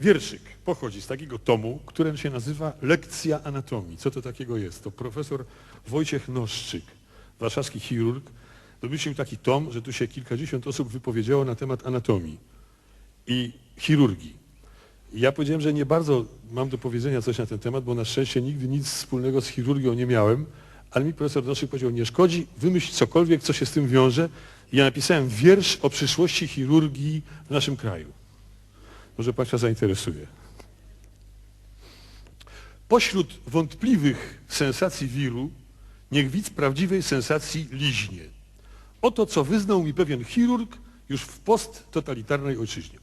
Wierszyk pochodzi z takiego tomu, który się nazywa Lekcja Anatomii. Co to takiego jest? To profesor Wojciech Noszczyk, warszawski chirurg, wymyślił taki tom, że tu się kilkadziesiąt osób wypowiedziało na temat anatomii i chirurgii. Ja powiedziałem, że nie bardzo mam do powiedzenia coś na ten temat, bo na szczęście nigdy nic wspólnego z chirurgią nie miałem, ale mi profesor Noszczyk powiedział, nie szkodzi, wymyśl cokolwiek, co się z tym wiąże. I ja napisałem wiersz o przyszłości chirurgii w naszym kraju. Może Państwa zainteresuje. Pośród wątpliwych sensacji wiru, niech widz prawdziwej sensacji liźnie. Oto, co wyznał mi pewien chirurg już w posttotalitarnej ojczyźnie.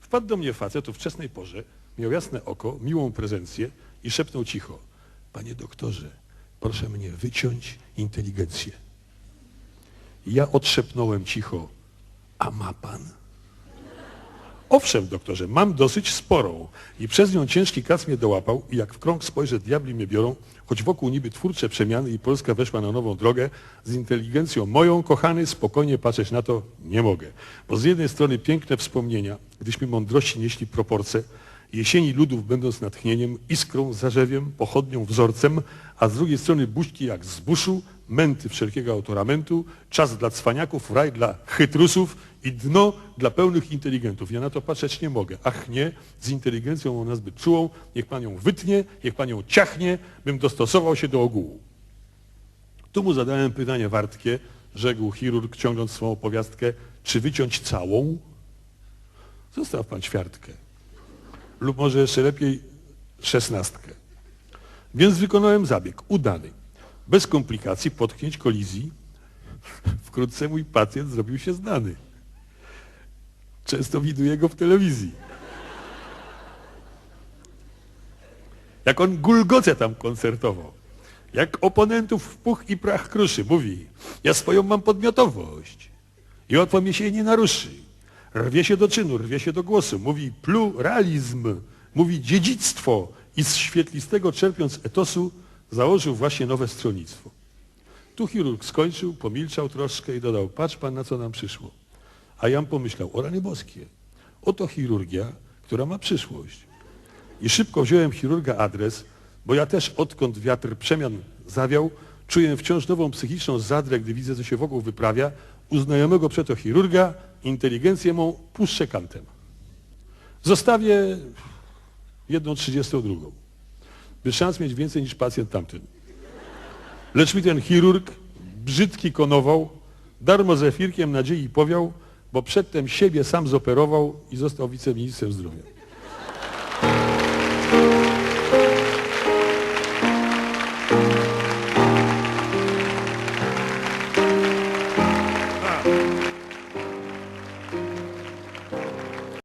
Wpadł do mnie facet o wczesnej porze, miał jasne oko, miłą prezencję i szepnął cicho. Panie doktorze, proszę mnie wyciąć inteligencję. Ja odszepnąłem cicho, a ma pan? Owszem, doktorze, mam dosyć sporą i przez nią ciężki kac mnie dołapał i jak w krąg spojrzę, diabli mnie biorą, choć wokół niby twórcze przemiany i Polska weszła na nową drogę, z inteligencją moją, kochany, spokojnie patrzeć na to nie mogę. Bo z jednej strony piękne wspomnienia, gdyśmy mądrości nieśli proporce, jesieni ludów będąc natchnieniem, iskrą, zarzewiem, pochodnią, wzorcem, a z drugiej strony buźki jak z buszu, męty wszelkiego autoramentu, czas dla cwaniaków, raj dla chytrusów i dno dla pełnych inteligentów. Ja na to patrzeć nie mogę. Ach nie, z inteligencją ona zbyt czułą, niech pan ją wytnie, niech pan ją ciachnie, bym dostosował się do ogółu. Tu mu zadałem pytanie wartkie, rzekł chirurg, ciągnąc swą opowiastkę, czy wyciąć całą? Zostaw pan ćwiartkę. Lub może jeszcze lepiej szesnastkę. Więc wykonałem zabieg, udany. Bez komplikacji, potknięć, kolizji. Wkrótce mój pacjent zrobił się znany. Często widuję go w telewizji. Jak on gulgoce tam koncertował. Jak oponentów w puch i prach kruszy. Mówi, ja swoją mam podmiotowość. I łatwo mi się jej nie naruszy. Rwie się do czynu, rwie się do głosu. Mówi pluralizm, mówi dziedzictwo. I z świetlistego czerpiąc etosu założył właśnie nowe stronnictwo. Tu chirurg skończył, pomilczał troszkę i dodał, patrz pan na co nam przyszło. A Jan pomyślał, o rany boskie, oto chirurgia, która ma przyszłość. I szybko wziąłem chirurga adres, bo ja też odkąd wiatr przemian zawiał, czuję wciąż nową psychiczną zadrę, gdy widzę, co się wokół wyprawia. U znajomego przeto chirurga inteligencję mą puszczę kantem. Zostawię jedną trzydziestą drugą, by szans mieć więcej niż pacjent tamten. Lecz mi ten chirurg brzydki konował, darmo zefirkiem nadziei powiał, bo przedtem siebie sam zoperował i został wiceministrem zdrowia.